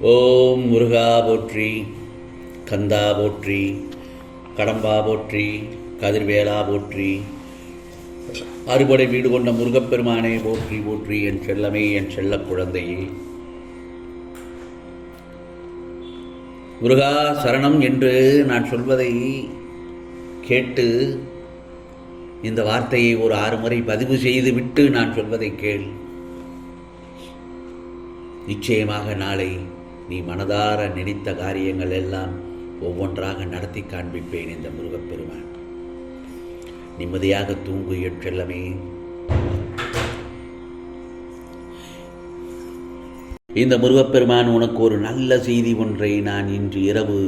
ஓம் முருகா போற்றி கந்தா போற்றி கடம்பா போற்றி கதிர்வேலா போற்றி அறுபடை வீடு கொண்ட முருகப்பெருமானே போற்றி போற்றி என் செல்லமே என் செல்ல குழந்தையே. முருகா சரணம் என்று நான் சொல்வதை கேட்டு இந்த வார்த்தையை ஒரு ஆறு முறை பதிவு செய்து விட்டு நான் சொல்வதை கேள். நிச்சயமாக நாளை நீ மனதார நினைத்த காரியங்கள் எல்லாம் ஒவ்வொன்றாக நடத்தி காண்பிப்பேன் இந்த முருகப்பெருமான். நிம்மதியாக தூங்கு எட்செல்லமே இந்த முருகப்பெருமான் உனக்கு ஒரு நல்ல செய்தி ஒன்றை நான் இன்று இரவு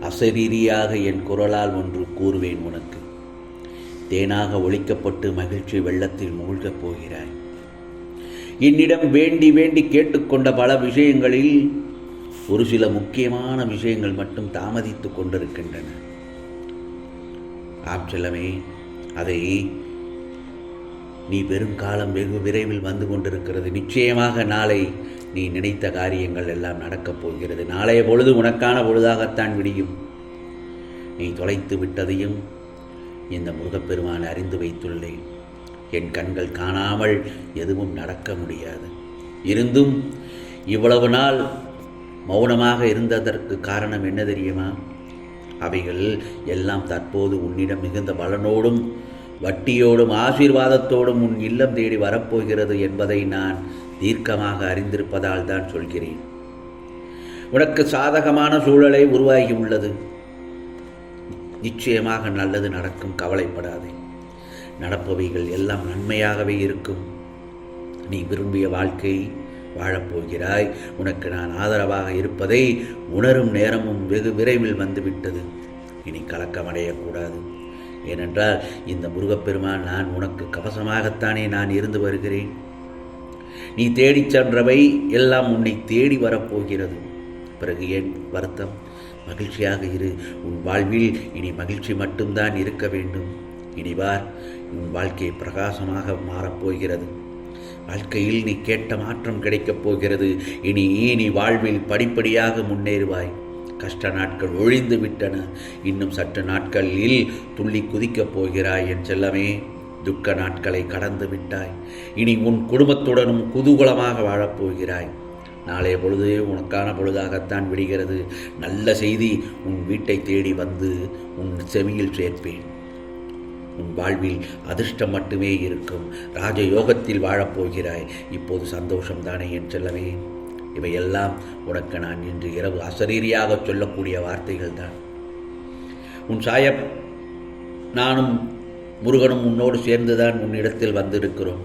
அசரீரியாக என் குரலால் ஒன்று கூறுவேன் உனக்கு. தேனாக ஒழிக்கப்பட்டு மகிழ்ச்சி வெள்ளத்தில் மூழ்கப் போகிறாய். என்னிடம் வேண்டி வேண்டி கேட்டுக்கொண்ட பல விஷயங்களில் ஒரு சில முக்கியமான விஷயங்கள் மட்டும் தாமதித்து கொண்டிருக்கின்றன. ஆம் செல்லமே அதை நீ பெருங்காலம் வெகு விரைவில் வந்து கொண்டிருக்கிறது. நிச்சயமாக நாளை நீ நினைத்த காரியங்கள் எல்லாம் நடக்கப் போகிறது. நாளைய பொழுது உனக்கான பொழுதாகத்தான் விடியும். நீ தொலைத்து விட்டதையும் இந்த முருகப்பெருமான் அறிந்து வைத்துள்ளேன். என் கண்கள் காணாமல் எதுவும் நடக்க முடியாது. இருந்தும் இவ்வளவு நாள் மௌனமாக இருந்ததற்கு காரணம் என்ன தெரியுமா? அவைகள் எல்லாம் தற்போது உன்னிடம் மிகுந்த பலனோடும் வட்டியோடும் ஆசீர்வாதத்தோடும் உன் இல்லம் தேடி வரப்போகிறது என்பதை நான் தீர்க்கமாக அறிந்திருப்பதால் தான் சொல்கிறேன். உனக்கு சாதகமான சூழலை உருவாகி உள்ளது நிச்சயமாக நல்லது நடக்கும் கவலைப்படாதே. நடப்பவைகள் எல்லாம் நன்மையாகவே இருக்கும். நீ விரும்பிய வாழ்க்கை வாழப்போகிறாய். உனக்கு நான் ஆதரவாக இருப்பதை உணரும் நேரமும் வெகு விரைவில் வந்துவிட்டது. இனி கலக்கமடையக்கூடாது. ஏனென்றால் இந்த முருகப்பெருமான் நான் உனக்கு கவசமாகத்தானே நான் இருந்து வருகிறேன். நீ தேடிச் சென்றவை எல்லாம் உன்னை தேடி வரப்போகிறது. பிறகு ஏன் வருத்தம்? மகிழ்ச்சியாக இரு. உன் வாழ்வில் இனி மகிழ்ச்சி மட்டும்தான் இருக்க வேண்டும். இனிவார் உன் வாழ்க்கை பிரகாசமாக மாறப்போகிறது. வாழ்க்கையில் நீ கேட்ட மாற்றம் கிடைக்கப் போகிறது. இனி நீ வாழ்வில் படிப்படியாக முன்னேறுவாய்? கஷ்ட நாட்கள் ஒழிந்து விட்டன. இன்னும் சற்று நாட்களில் துள்ளி குதிக்கப் போகிறாய் என் செல்லமே. துக்க நாட்களை கடந்து விட்டாய். இனி உன் குடும்பத்துடனும் குதூகலமாக வாழப்போகிறாய் நாளைய பொழுது உனக்கான பொழுதாகத்தான் விடுகிறது. நல்ல செய்தி உன் வீட்டை தேடி வந்து உன் செவியில் சேர்ப்பேன். உன் வாழ்வில் அதிர்ஷ்டம் மட்டுமே இருக்கும். ராஜயோகத்தில் வாழப்போகிறாய். இப்போது சந்தோஷம்தானே என் செல்லவே இவையெல்லாம் உனக்கு நான் இன்று இரவு அசரீரியாக சொல்லக்கூடிய வார்த்தைகள் தான் உன் சாயப் நானும் முருகனும் உன்னோடு சேர்ந்துதான் உன்னிடத்தில் வந்திருக்கிறோம்.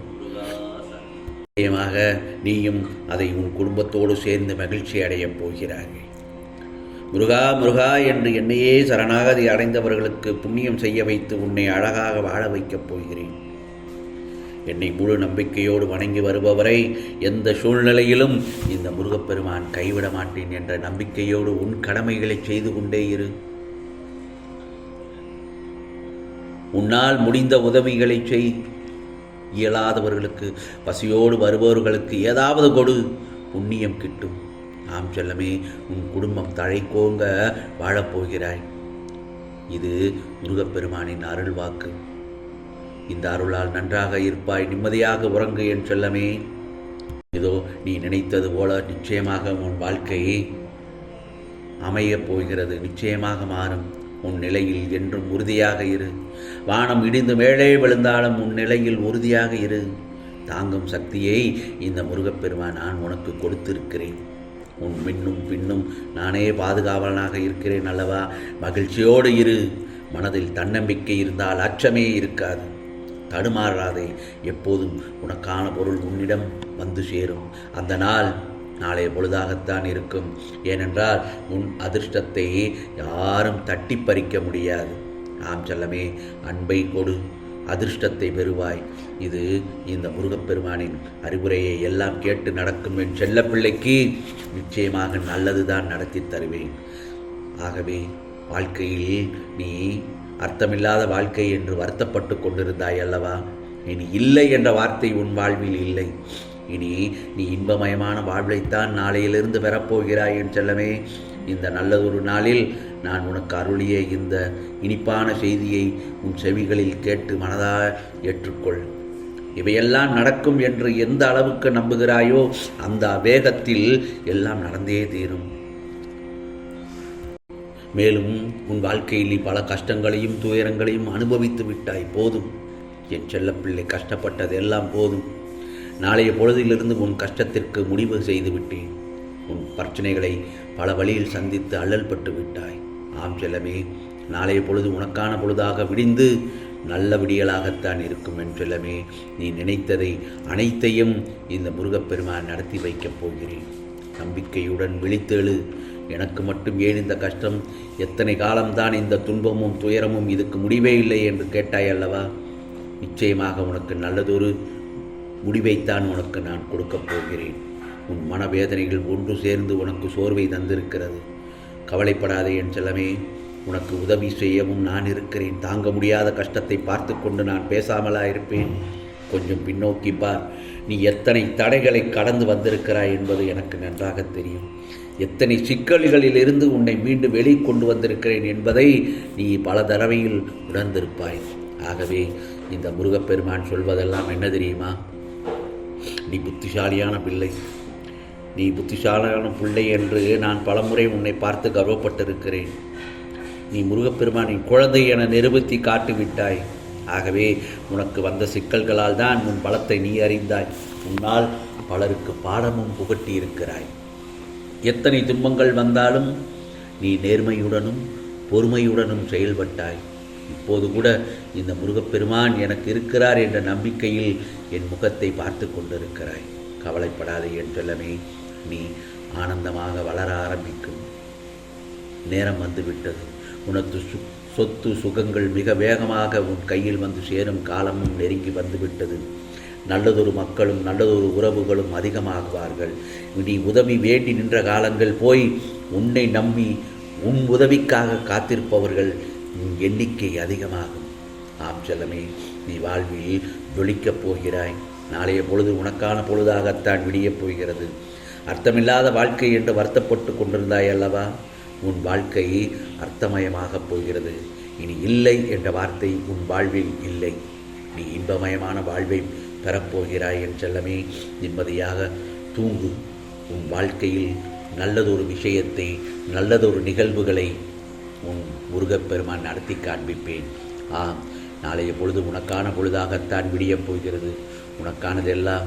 நிச்சயமாக நீயும் அதை உன் குடும்பத்தோடு சேர்ந்து மகிழ்ச்சி அடையப் போகிறார்கள். முருகா முருகா என்று என்னையே சரணாகதி அடைந்தவர்களுக்கு புண்ணியம் செய்ய வைத்து உன்னை அழகாக வாழ வைக்கப் போகிறேன். என்னை முழு நம்பிக்கையோடு வணங்கி வருபவரை எந்த சூழ்நிலையிலும் இந்த முருகப்பெருமான் கைவிட மாட்டேன் என்ற நம்பிக்கையோடு உன் கடமைகளை செய்து கொண்டே இரு. உன்னால் முடிந்த உதவிகளை செய். இயலாதவர்களுக்கு பசியோடு வருபவர்களுக்கு ஏதாவது கொடு. புண்ணியம் கிட்டும். ஆம் செல்லமே உன் குடும்பம் தழைக்கோங்க வாழப்போகிறாய். இது முருகப்பெருமானின் அருள் வாக்கு இந்த அருளால் நன்றாக இருப்பாய் நிம்மதியாக உறங்கு என் செல்லமே. இதோ நீ நினைத்தது போல நிச்சயமாக உன் வாழ்க்கை அமையப் போகிறது நிச்சயமாக மாறும். உன் நிலையில் என்றும் உறுதியாக இரு. வானம் இடிந்து மேலே விழுந்தாலும் உன் நிலையில் உறுதியாக இரு. தாங்கும் சக்தியை இந்த முருகப்பெருமான் நான் உனக்கு கொடுத்திருக்கிறேன். உன் மின்னும் பின்னும் நானே பாதுகாவலனாக இருக்கிறேன் அல்லவா? மகிழ்ச்சியோடு இரு. மனதில் தன்னம்பிக்கை இருந்தால் அச்சமே இருக்காது. தடுமாறாதே. எப்போதும் உனக்கான பொருள் உன்னிடம் வந்து சேரும். அந்த நாள் நாளைய பொழுதாகத்தான் இருக்கும். ஏனென்றால் உன் அதிர்ஷ்டத்தை யாரும் தட்டி பறிக்க முடியாது. நாம் செல்லமே அன்பை கொடு. அதிர்ஷ்டத்தை பெறுவாய். இது இந்த முருகப்பெருமானின் அறிவுரையை எல்லாம் கேட்டு நடக்கும் என் செல்ல பிள்ளைக்கு நிச்சயமாக நல்லதுதான் நடத்தி தருவேன். ஆகவே வாழ்க்கையில் நீ அர்த்தமில்லாத வாழ்க்கை என்று வருத்தப்பட்டு கொண்டிருந்தாய் அல்லவா? இனி இல்லை என்ற வார்த்தை உன் வாழ்வில் இல்லை. இனி நீ இன்பமயமான வாழ்வைத்தான் நாளையிலிருந்து பெறப்போகிறாய் என் செல்லமே. இந்த நல்லதொரு நாளில் நான் உனக்கு அருளிய இந்த இனிப்பான செய்தியை உன் செவிகளில் கேட்டு மனதாக ஏற்றுக்கொள். இவையெல்லாம் நடக்கும் என்று எந்த அளவுக்கு நம்புகிறாயோ அந்த வேகத்தில் எல்லாம் நடந்தே தீரும். மேலும் உன் வாழ்க்கையில் நீ பல கஷ்டங்களையும் துயரங்களையும் அனுபவித்து விட்டாய் போதும். என் செல்லப்பிள்ளை கஷ்டப்பட்டது எல்லாம் போதும். நாளைய பொழுதிலிருந்து உன் கஷ்டத்திற்கு முடிவு செய்து விட்டேன். உன் பிரச்சனைகளை பல வழியில் சந்தித்து அல்லல்பட்டு விட்டாய். ஆம் செல்லமே நாளைய பொழுது உனக்கான பொழுதாக விடிந்து நல்ல விடியலாகத்தான் இருக்கும் என்றெல்லாமே நீ நினைத்ததை அனைத்தையும் இந்த முருகப்பெருமான் நடத்தி வைக்கப் போகிறேன். நம்பிக்கையுடன் விழித்தெழு. எனக்கு மட்டும் ஏன் இந்த கஷ்டம்? எத்தனை காலம்தான் இந்த துன்பமும் துயரமும் இதுக்கு முடிவே இல்லை என்று கேட்டாய் அல்லவா? நிச்சயமாக உனக்கு நல்லதொரு முடிவைத்தான் உனக்கு நான் கொடுக்கப் போகிறேன். உன் மனவேதனைகள் ஒன்று சேர்ந்து உனக்கு சோர்வை தந்திருக்கிறது. கவலைப்படாதே என் செல்லமே. உனக்கு உதவி செய்யவும் நான் இருக்கிறேன். தாங்க முடியாத கஷ்டத்தை பார்த்து கொண்டு நான் பேசாமலா இருப்பேன் கொஞ்சம் பின்னோக்கி பார். நீ எத்தனை தடைகளை கடந்து வந்திருக்கிறாய் என்பது எனக்கு நன்றாக தெரியும். எத்தனை சிக்கல்களில் இருந்து உன்னை மீண்டும் வெளி கொண்டு வந்திருக்கிறேன் என்பதை நீ பல தடவையில் உணர்ந்திருப்பாய். ஆகவே இந்த முருகப்பெருமான் சொல்வதெல்லாம் என்ன தெரியுமா? நீ புத்திசாலியான பிள்ளை. நீ புத்திசாலியான பிள்ளை என்று நான் பலமுறை உன்னை பார்த்து கர்வப்பட்டிருக்கிறேன். நீ முருகப்பெருமானின் குழந்தை என நிரூபித்து காட்டிவிட்டாய். ஆகவே உனக்கு வந்த சிக்கல்களால் தான் உன் பலத்தை நீ அறிந்தாய். உன்னால் பலருக்கு பாடமும் புகட்டி இருக்கிறாய் எத்தனை துன்பங்கள் வந்தாலும் நீ நேர்மையுடனும் பொறுமையுடனும் செயல்பட்டாய். இப்போது கூட இந்த முருகப்பெருமான் எனக்கு இருக்கிறார் என்ற நம்பிக்கையில் என் முகத்தை பார்த்து கொண்டிருக்கிறாய். கவலைப்படாதே என் செல்லமே. நீ ஆனந்தமாக வளர ஆரம்பிக்கும். நேரம் வந்துவிட்டது. உனக்கு சு சொத்து சுகங்கள் மிக வேகமாக உன் கையில் வந்து சேரும் காலமும் நெருங்கி வந்துவிட்டது. நல்லதொரு மக்களும் நல்லதொரு உறவுகளும் அதிகமாகுவார்கள். நீ உதவி வேண்டி நின்ற காலங்கள் போய் உன்னை நம்பி உன் உதவிக்காக காத்திருப்பவர்கள் உன் எண்ணிக்கை அதிகமாகும். ஆம் செல்லமே நீ வாழ்வில் ஜொலிக்கப் போகிறாய். நாளைய பொழுது உனக்கான பொழுதாகத்தான் விடியப் போகிறது. அர்த்தமில்லாத வாழ்க்கை என்று வருத்தப்பட்டு கொண்டிருந்தாய் அல்லவா? உன் வாழ்க்கை அர்த்தமயமாகப் போகிறது. இனி இல்லை என்ற வார்த்தை உன் வாழ்வில் இல்லை. நீ இன்பமயமான வாழ்வை பெறப்போகிறாய் என் செல்லமே நிம்மதியாக தூங்கு. உன் வாழ்க்கையில் நல்லதொரு விஷயத்தை நல்லதொரு நிகழ்வுகளை உன் முருகப்பெருமான் நடத்தி காண்பிப்பேன். ஆம் நாளைய பொழுது உனக்கான பொழுதாகத்தான் விடியப் போகிறது. உனக்கானதெல்லாம்